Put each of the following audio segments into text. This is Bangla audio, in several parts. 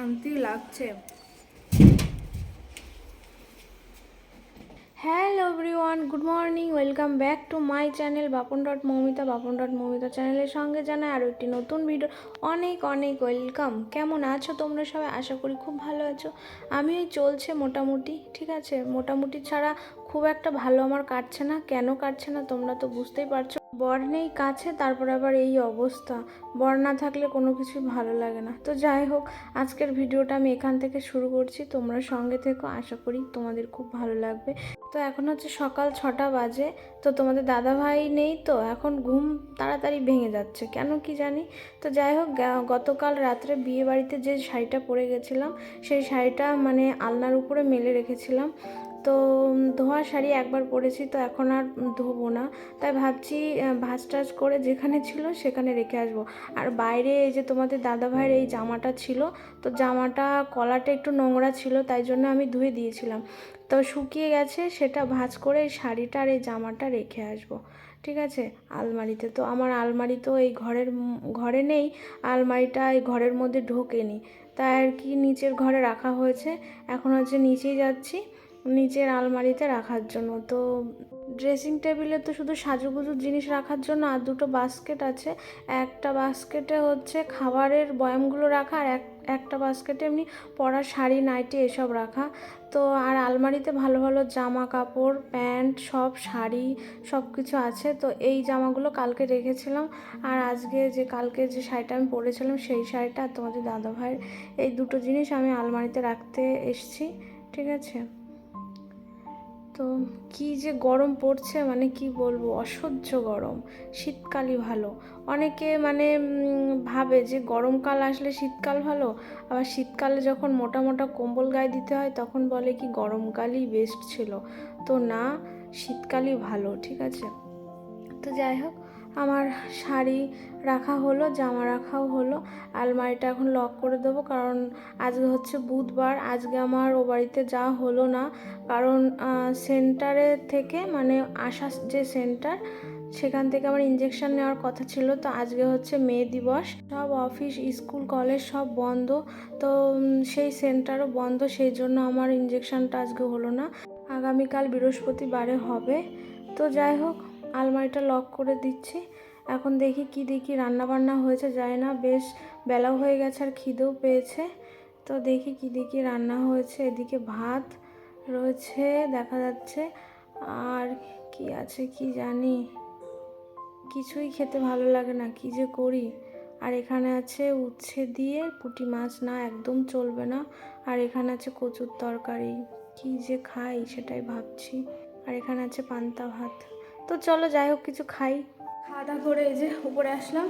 শান্তি লাগছে। Hello everyone good morning welcome back to my channel Bapan dot Moumita Bapan dot Moumita চ্যানেলের সঙ্গে জানাই আরও একটি নতুন ভিডিও অনেক অনেক ওয়েলকাম কেমন আছো তোমরা সবাই? আশা করি খুব ভালো আছো। আমি এই চলছে মোটামুটি, ঠিক আছে? মোটামুটি ছাড়া খুব একটা ভালো আমার কাটছে না। কেন কাটছে না তোমরা তো বুঝতেই পারছ। বর নেই কাছে, তারপর আবার এই অবস্থা। বর না থাকলে কোনো কিছুই ভালো লাগে না। তো যাই হোক, আজকের ভিডিওটা আমি এখান থেকে শুরু করছি। তোমরা সঙ্গে থেকো, আশা করি তোমাদের খুব ভালো লাগবে। তো এখন হচ্ছে সকাল ছটা বাজে। তো তোমাদের দাদা ভাই নেই তো, এখন ঘুম তাড়াতাড়ি ভেঙে যাচ্ছে। কেন কি জানি? তো যাই হোক গতকাল রাত্রে বিয়ে বাড়িতে যে শাড়িটা পরে গেছিলাম, সেই শাড়িটা মানে আলনার উপরে মেলে রেখেছিলাম। তো ধোয়া শাড়ি একবার পরেছি তো এখন আর ধোবো না। তাই ভাবছি ভাঁজ টাজ করে যেখানে ছিল সেখানে রেখে আসব। আর বাইরে এই যে তোমাদের দাদা ভাইয়ের এই জামাটা ছিল, তো জামাটা, কলাটা একটু নোংরা ছিল, তাই জন্য আমি ধুয়ে দিয়েছিলাম। তো শুকিয়ে গেছে, সেটা ভাঁজ করে এই শাড়িটা আর এই জামাটা রেখে আসব। ঠিক আছে? আলমারিতে। তো আমার আলমারি তো এই ঘরের, ঘরে নেই, আলমারিটা এই ঘরের মধ্যে ঢোকেনি। তাই আর কি নিচের ঘরে রাখা হয়েছে। এখন হচ্ছে নিচেই যাচ্ছি। নিচের আলমারিতে রাখার জন্য। তো ড্রেসিং টেবিলে তো শুধু সাজুগুজুর জিনিস রাখার জন্য আর দুটো বাস্কেট আছে। একটা বাস্কেটে হচ্ছে খাবারের বয়ামগুলো রাখা আর এক, একটা বাস্কেটে এমনি পরার শাড়ি নাইটি এসব রাখা। তো আর আলমারিতে ভালো ভালো জামা কাপড়, প্যান্ট, সব শাড়ি, সব কিছু আছে। তো এই জামাগুলো কালকে রেখেছিলাম। আর আজকে যে কালকে যে শাড়িটা আমি পরেছিলাম সেই শাড়িটা আর তোমাদের দাদাভাইয়ের এই দুটো জিনিস আমি আলমারিতে রাখতে এসছি। ঠিক আছে? তো কি যে গরম পড়ছে মানে কি বলব, অসহ্য গরম, শীতকালই ভালো। অনেকে মানে ভাবে যে গরমকাল আসলে শীতকাল ভালো, আবার শীতকালে যখন মোটা মোটা কম্বল গায়ে দিতে হয়, তখন বলে কি গরমকালই বেস্ট ছিল। তো না, শীতকালই ভালো, ঠিক আছে? তো যাই হোক আমার শাড়ি রাখা হলো, জামা রাখাও হলো। আলমারিটা এখন লক করে দেবো কারণ আজকে হচ্ছে বুধবার। আজকে আমার ও বাড়িতে যাওয়া হলো না, কারণ সেন্টারে থেকে মানে আসা যে সেন্টার, সেখান থেকে আমার ইঞ্জেকশন নেওয়ার কথা ছিল। তো আজকে হচ্ছে মে দিবস। সব অফিস স্কুল কলেজ সব বন্ধ। তো সেই সেন্টারও বন্ধ, সেই জন্য আমার ইঞ্জেকশনটা আজকে হলো না। আগামীকাল বৃহস্পতিবারে হবে। তো যাই হোক আলমারিটা লক করে দিচ্ছি। এখন দেখি কি দেখি রান্না বান্না হয়েছে যায় না। বেশ, বেলাও হয়ে গেছে আর খিদেও পেয়েছে। তো দেখি কি দেখি রান্না হয়েছে। এদিকে ভাত রয়েছে, দেখা যাচ্ছে। আর কি আছে কি জানি? কিছুই খেতে ভালো লাগে না, কি যে করি? আর এখানে আছে উচ্ছে দিয়ে পুঁটি মাছ, না, একদম চলবে না। আর এখানে আছে কচুর তরকারি, কি যে খাই সেটাই ভাবছি। আর এখানে আছে পান্তা ভাত। তো চলো যাই হোক, কিছু খাই। খাওয়া দাওয়া করে এই যে উপরে আসলাম।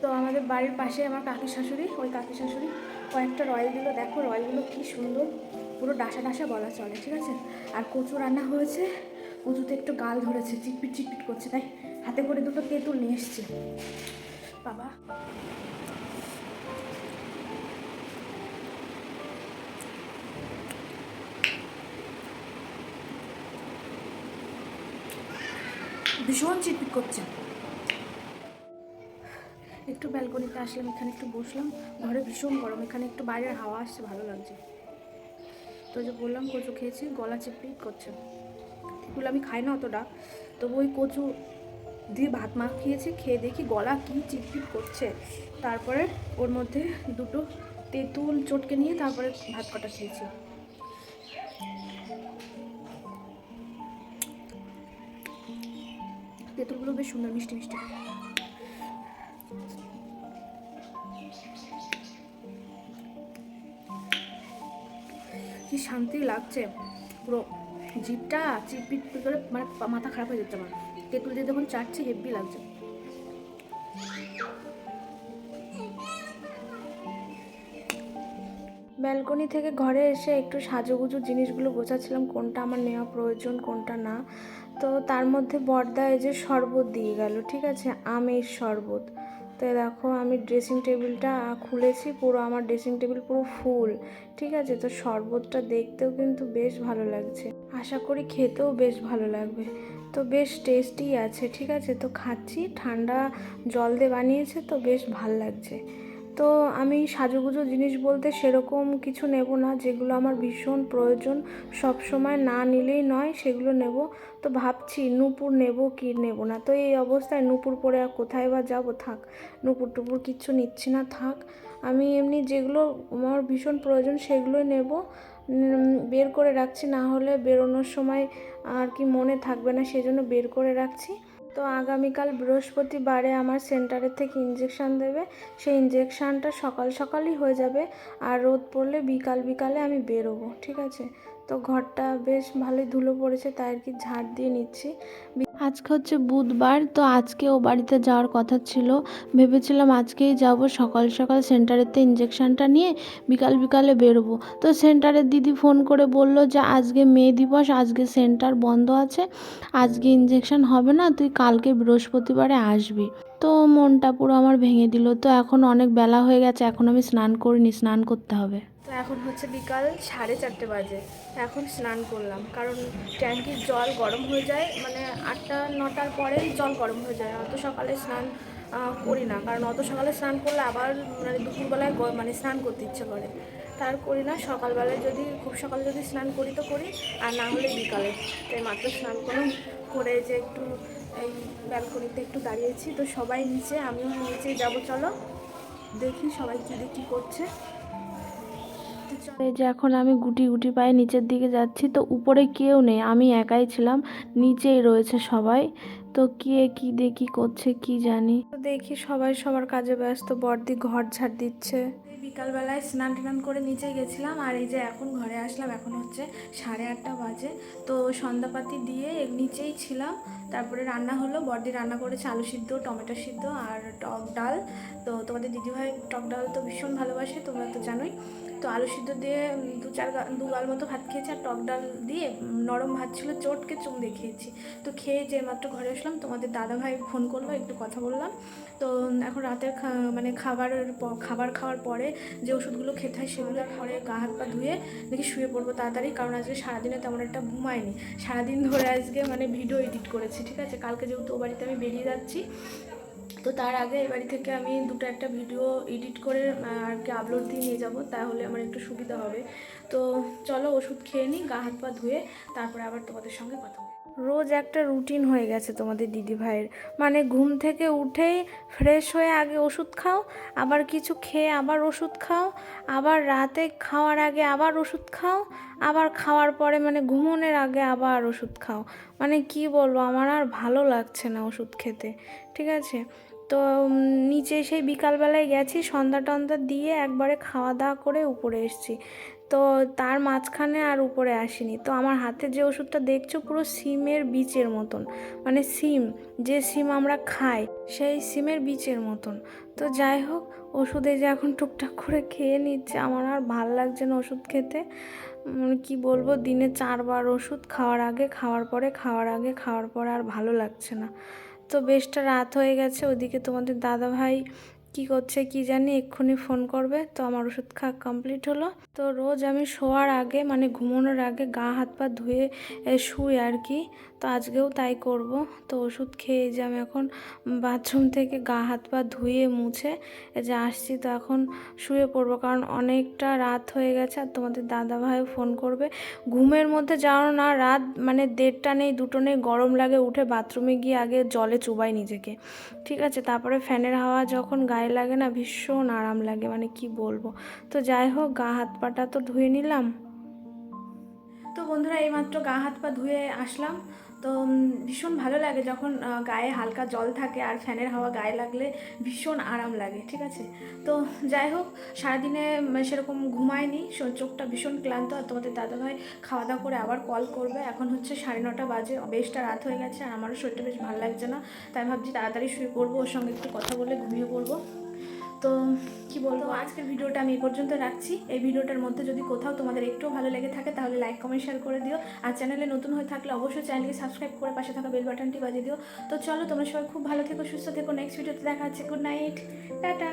তো আমাদের বাড়ির পাশে আমার কাকি শাশুড়ি, ওই কাকি শাশুড়ি কয়েকটা রয়েলগুলো দেখো রয়েলগুলো কী সুন্দর। পুরো ডাসা ডাসা বলা চলে, ঠিক আছে? আর কচু রান্না হয়েছে। কচুতে একটু গাল ধরেছে, চিটপিট চিটপিট করছে, তাই হাতে করে দুটো তেঁতুল নিয়ে এসছে। বাবা। ভীষণ চিটপিট করছে। একটু ব্যালকনিতে আসলাম, এখানে একটু বসলাম। ঘরে ভীষণ গরম, এখানে একটু বাইরের হাওয়া আসছে, ভালো লাগছে। তো যে বললাম, কচু খেয়েছি, গলা চিটপিট করছে। এগুলো আমি খাই না অতটা। তবু ওই কচু দিয়ে ভাত মাখিয়েছি, খেয়ে দেখি গলা কি চিটপিট করছে। তারপরে ওর মধ্যে দুটো তেঁতুল চটকে নিয়ে তারপরে ভাত কটা খেয়েছি। তেঁতুলগুলো বেশ সুন্দর, মিষ্টি মিষ্টি। কি শান্তি লাগছে। পুরো জিপটা চিপিট করে মানে মাথা খারাপ হয়ে যাচ্ছে আমার। তেঁতুল দিয়ে যখন চাটছে হেভি লাগছে। ব্যালকনি থেকে ঘরে এসে একটু সাজুগুজু জিনিসগুলো গোছাচ্ছিলাম, কোনটা আমার নেওয়া প্রয়োজন, কোনটা না। তো তার মধ্যে বর্দা এই যে শরবত দিয়ে গেল, ঠিক আছে? আমের শরবত। তো দেখো আমি ড্রেসিং টেবিলটা খুলেছি, পুরো আমার ড্রেসিং টেবিল পুরো ফুল, ঠিক আছে? তো শরবতটা দেখতেও কিন্তু বেশ ভালো লাগছে। আশা করি খেতেও বেশ ভালো লাগবে। তো বেশ টেস্টি আছে, ঠিক আছে? তো খাচ্ছি, ঠান্ডা জল দিয়ে বানিয়েছে, তো বেশ ভালো লাগছে। তো আমি সাজুগুজু জিনিস বলতে সেরকম কিছু নেব না, যেগুলো আমার ভীষণ প্রয়োজন। সব সময় না নিলেই নয়, সেগুলো নেব। তো ভাবছি নূপুর নেব কি নেব না। তো এই অবস্থায় নূপুর পরে আর কোথায় বা যাব? থাক, নূপুর টুপুর কিচ্ছু নিচ্ছি না, থাক। আমি এমনি যেগুলো আমার ভীষণ প্রয়োজন সেগুলোই নেব। বের করে রাখছি, না হলে বেরোনোর সময় আর কি মনে থাকবে না, সেজন্য বের করে রাখছি। তো আগামীকাল বৃহস্পতিবারে আমার সেন্টারের থেকে ইঞ্জেকশান দেবে। সেই ইঞ্জেকশানটা সকাল সকালই হয়ে যাবে আর রোদ পড়লে বিকাল বিকালে আমি বেরোবো, ঠিক আছে? তো ঘরটা বেশ ভালোই ধুলো পড়েছে, তাই আর কি ঝাড় দিয়ে নিচ্ছি। আজকে হচ্ছে বুধবার, তো আজকে ও বাড়িতে যাওয়ার কথা ছিল। ভেবেছিলাম আজকেই যাব, সকাল সকাল সেন্টারেতে ইঞ্জেকশানটা নিয়ে বিকাল বিকালে বেরোবো। তো সেন্টারের দিদি ফোন করে বলল যে, আজকে মে দিবস, আজকে সেন্টার বন্ধ আছে, আজকে ইঞ্জেকশন হবে না, তুই কালকে বৃহস্পতিবারে আসবি। তো মনটা পুরো আমার ভেঙে দিল। তো এখন অনেক বেলা হয়ে গেছে, এখন আমি স্নান করিনি, স্নান করতে হবে। তো এখন হচ্ছে বিকাল সাড়ে চারটে বাজে। এখন স্নান করলাম, কারণ ট্যাঙ্কির জল গরম হয়ে যায় মানে আটটা, নটার পরে জল গরম হয়ে যায়। অত সকালে স্নান করি না, কারণ অত সকালে স্নান করলে আবার মানে দুপুরবেলায় মানে স্নান করতে ইচ্ছে করে। তার করি না, সকালবেলায় যদি, খুব সকালে যদি স্নান করি তো করি, আর না হলে বিকালে। তাই মাত্র স্নান করলাম, করে যে একটু এই ব্যালকনিতে একটু দাঁড়িয়েছি। তো সবাই নিচে, আমিও নিচে যাব, চলো। দেখি সবাই কী দেখি করছে। এই যে এখন আমি গুটি গুটি পায়ে নিচের দিকে যাচ্ছি, তো উপরে কেউ নেই, আমি একাই ছিলাম, নিচেই রয়েছে সবাই। তো কে কি দেখি করছে, কি জানি। দেখি সবাই সবার কাজে ব্যস্ত বর্দি ঘর ঝাড় দিচ্ছে। বিকালবেলায় স্নান টান করে নিচে গেছিলাম আর এই যে এখন ঘরে আসলাম, এখন হচ্ছে সাড়ে আটটা বাজে। তো সন্ধ্যাপাতি দিয়ে নিচেই ছিলাম, তারপরে রান্না হলো বর্দি রান্না করেছে আলু সিদ্ধ, টমেটো সিদ্ধ আর টক ডাল। তো তোমাদের দিদিভাই টক ডাল তো ভীষণ ভালোবাসে, তোমরা তো জানোই। তো আলু সিদ্ধ দিয়ে দু চার দু গাল মতো ভাত খেয়েছি আর টক ডাল দিয়ে নরম ভাত ছিল, চটকে চুম দিয়ে খেয়েছি। তো খেয়ে যে মাত্র ঘরে আসলাম, তোমাদের দাদাভাই ফোন করল, একটু কথা বললাম। তো এখন রাতের মানে খাবারের প- খাবার খাওয়ার পরে যে ওষুধগুলো খেতে হয় সেগুলো পরে গা হাত পা ধুয়ে দেখি শুয়ে পড়ব তাড়াতাড়ি, কারণ আজকে সারাদিনে তেমন একটা ঘুমায়নি সারাদিন ধরে আজকে মানে ভিডিও এডিট করেছি, ঠিক আছে? কালকে যেহেতু ও বাড়িতে আমি বেরিয়ে যাচ্ছি, তো তার আগে এই বাড়ি থেকে আমি দুটো একটা ভিডিও এডিট করে আর কি আপলোড দিয়ে নিয়ে যাব, তাহলে আমার একটু সুবিধা হবে। তো চলো ওষুধ খেয়ে নিই, গা হাত পা ধুয়ে, তারপরে আবার তোমাদের সঙ্গে কথা বলব। রোজ একটা রুটিন হয়ে গেছে তোমাদের দিদি ভাইয়ের। মানে ঘুম থেকে উঠেই ফ্রেশ হয়ে আগে ওষুধ খাও, আবার কিছু খেয়ে আবার ওষুধ খাও, আবার রাতে খাওয়ার আগে আবার ওষুধ খাও, আবার খাওয়ার পরে মানে ঘুমোনোর আগে আবার ওষুধ খাও। মানে কি বলব, আমার আর ভালো লাগছে না ওষুধ খেতে, ঠিক আছে? তো নিচে সেই বিকালবেলায় গেছি, সন্ধ্যা টন্ধা দিয়ে একবারে খাওয়া দাওয়া করে উপরে এসেছি। তো তার মাঝখানে আর উপরে আসিনি। তো আমার হাতে যে ওষুধটা দেখছ পুরো সিমের বীজের মতন। মানে সিম যে সিম আমরা খাই সেই সিমের বীজের মতন। তো যাই হোক ওষুধে যে এখন টুকটাক করে খেয়ে নিচ্ছে আমার আর ভালো লাগছে না ওষুধ খেতে। উম, কি বলব দিনে চারবার ওষুধ খাওয়ার আগে খাওয়ার পরে খাওয়ার আগে খাওয়ার পরে আর ভালো লাগছে না। তো বেশটা রাত হয়ে গেছে ওদিকে তোমাদের দাদা ভাই কি করছে কি জানি, এক্ষুনি ফোন করবে। তো আমার ওষুধ খাওয়া কমপ্লিট হলো। তো রোজ আমি শোয়ার আগে মানে ঘুমানোর আগে গা হাত পা ধুয়ে শুই আর কি। তো আজকেও তাই করব। তো ওষুধ খেয়ে যে আমি এখন বাথরুম থেকে গা হাত পা ধুয়ে মুছে যে আসছি, তো এখন শুয়ে পড়ব। কারণ অনেকটা রাত হয়ে গেছে আর তোমাদের দাদা ভাই ফোন করবে। ঘুমের মধ্যে যাও না, রাত মানে দেড়টা নেই, দুটো নেই, গরম লাগে, উঠে বাথরুমে গিয়ে আগে জলে চুবাই নিজেকে। ঠিক আছে, তারপরে ফ্যানের হাওয়া যখন গায়ে লাগে না, ভীষণ আরাম লাগে মানে কি বলব। তো যাই হোক, গা হাত পাটা তো ধুয়ে নিলাম। তো বন্ধুরা, এইমাত্র গা হাত পা ধুয়ে আসলাম। তো ভীষণ ভালো লাগে যখন গায়ে হালকা জল থাকে আর ফ্যানের হাওয়া গায়ে লাগলে ভীষণ আরাম লাগে, ঠিক আছে? তো যাই হোক, সারাদিনে সেরকম ঘুমায়নি চোখটা ভীষণ ক্লান্ত। আর তোমাদের দাদাভাই খাওয়া দাওয়া করে আবার কল করবে। এখন হচ্ছে সাড়ে নটা বাজে, বেশটা রাত হয়ে গেছে, আর আমারও শরীরটা বেশ ভালো লাগছে না। তাই ভাবছি তাড়াতাড়ি শুয়ে পড়ব, ওর সঙ্গে একটু কথা বলে ঘুমিয়ে পড়ব। তো কি বলব? আজকের ভিডিওটা আমি এ পর্যন্ত রাখছি। এই ভিডিওটার মধ্যে যদি কোথাও তোমাদের একটু ভালো লেগে থাকে, তাহলে লাইক কমেন্ট শেয়ার করে দিও। আর চ্যানেলে নতুন হয়ে থাকলে অবশ্যই চ্যানেলকে সাবস্ক্রাইব করে পাশে থাকা বেল বাটনটি বাজিয়ে দিও। তো চলো, তোমরা সবাই খুব ভালো থেকো, সুস্থ থেকো। নেক্সট ভিডিওতে দেখা হচ্ছে। Good night tata